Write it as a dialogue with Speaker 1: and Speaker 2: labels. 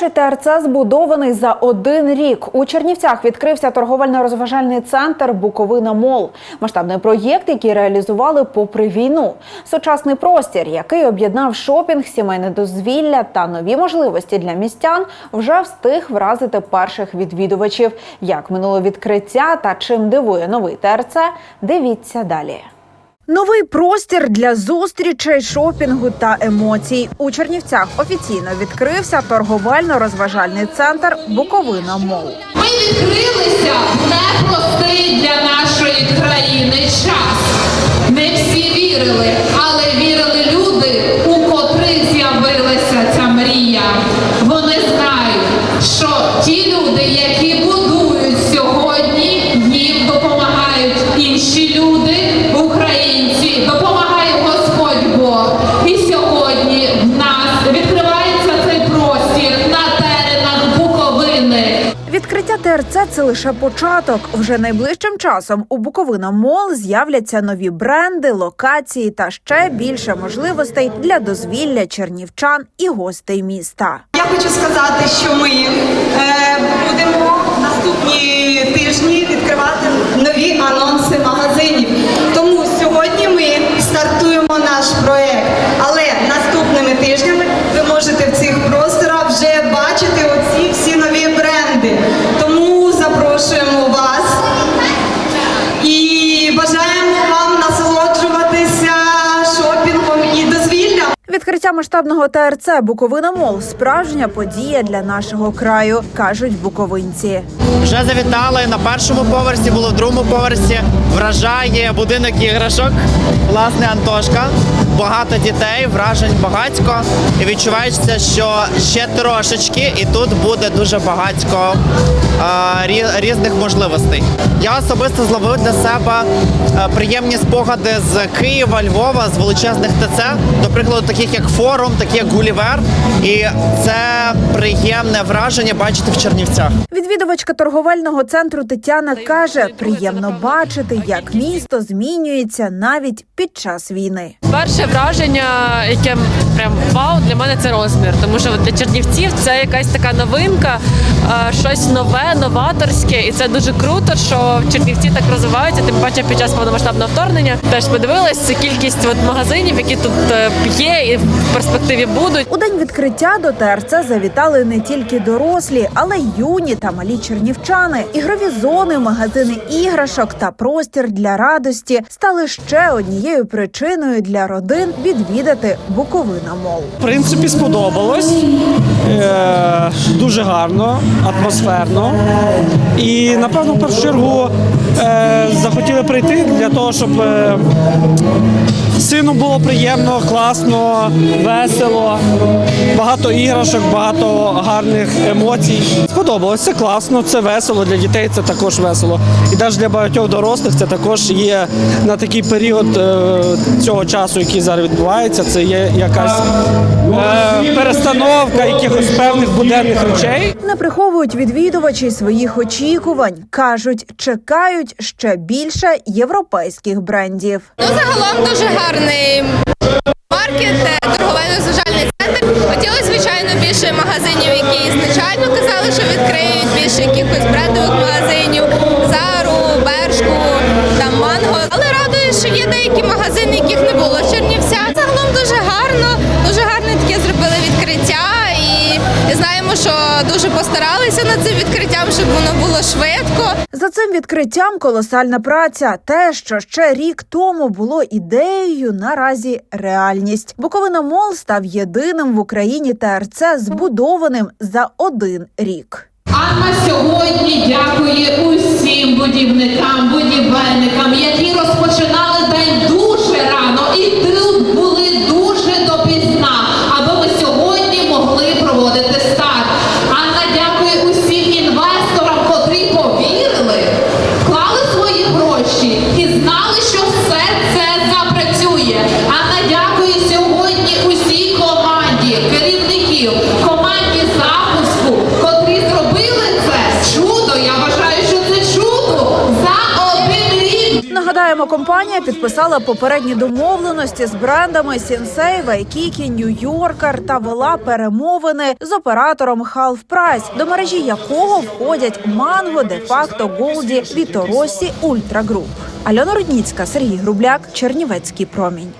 Speaker 1: Перший ТРЦ збудований за один рік. У Чернівцях відкрився торговельно-розважальний центр Буковина Мол. Масштабний проєкт, який реалізували попри війну. Сучасний простір, який об'єднав шопінг, сімейне дозвілля та нові можливості для містян, вже встиг вразити перших відвідувачів. Як минуло відкриття та чим дивує новий ТРЦ, дивіться далі. Новий простір для зустрічей, шопінгу та емоцій у Чернівцях офіційно відкрився торговельно-розважальний центр Буковина Мол.
Speaker 2: Ми відкрилися в непростий для нашої країни час.
Speaker 1: ТРЦ це лише початок. Вже найближчим часом у Буковина Мол з'являться нові бренди, локації та ще більше можливостей для дозвілля чернівчан і гостей міста.
Speaker 3: Я хочу сказати, що ми е, будемо
Speaker 1: Відкриття масштабного ТРЦ Буковина Мол справжня подія для нашого краю, кажуть буковинці.
Speaker 4: Вже завітали на першому поверсі, було в другому поверсі. Вражає будинок іграшок, власне, Антошка. Багато дітей, вражень багатько. І відчувається, що ще трошечки, і тут буде дуже багатько е, різних можливостей. Я особисто зловив для себе е, приємні спогади з Києва, Львова, з величезних ТЦ, до прикладу, таких як форум, такі як Гулівер. І це приємне враження бачити в Чернівцях.
Speaker 1: Відвідувачка торговельного центру Тетяна каже: приємно бачити, як місто змінюється навіть під час війни.
Speaker 5: Перше враження, яке прям вау, для мене це розмір. Тому що для чернівців це якась така новинка, е, щось нове, новаторське, і це дуже круто, що Чернівці так розвиваються. Тим паче під час повномасштабного вторгнення теж подивилась кількість от магазинів, які тут е, є і в перспективі будуть.
Speaker 1: У день відкриття до ТРЦ завітали не тільки дорослі, але й юні та малі чернівчани. Ігрові зони, магазини іграшок та простір для радості стали ще однією причиною для родин відвідати Буковина Мол.
Speaker 6: В принципі, сподобалось. Е, дуже гарно, атмосферно. І напевно, в першу чергу е, захотіли прийти для того, щоб е, сину було приємно, класно, весело, багато іграшок, багато гарних емоцій. Сподобалось, це класно, це весело для дітей, це також весело. І навіть для багатьох дорослих це також є на такий період цього часу, який зараз відбувається. Це є якась е, перестановка якихось певних буденних речей.
Speaker 1: Не приховують відвідувачі своїх очікувань. кажуть, чекають ще більше європейських брендів.
Speaker 7: Ну, загалом дуже гарний маркет, е, є деякі магазини, яких не було в Чернівцях. Загалом дуже гарно, дуже гарне таке зробили відкриття. І знаємо, що дуже постаралися над цим відкриттям, щоб воно було швидко.
Speaker 1: За цим відкриттям колосальна праця. Те, що ще рік тому було ідеєю, наразі реальність. Буковина Мол став єдиним в Україні ТРЦ, збудованим за один рік.
Speaker 2: Анна сьогодні дякує усім будівникам, будівельникам, які розпочинали день дуже рано і тут були дуже допізна, аби ми сьогодні могли проводити старт. Анна дякує усім інвесторам, котрі повірили, клали свої гроші і знали, що все це запрацює. Анна дякує сьогодні усій команді керівників, команді запуску, котрі зробили це чудо. Я вважаю, що це чудо за один рік.
Speaker 1: Нагадаємо, компанія підписала попередні домовленості з брендами Сінсей, Вайкікі, Нью-Йоркер та вела перемовини з оператором Half Price, до мережі якого входять Манго, Де-факто, Голді, Віторосі, Ультра Груп. Альона Рудніцька, Сергій Грубляк, Чернівецький промінь.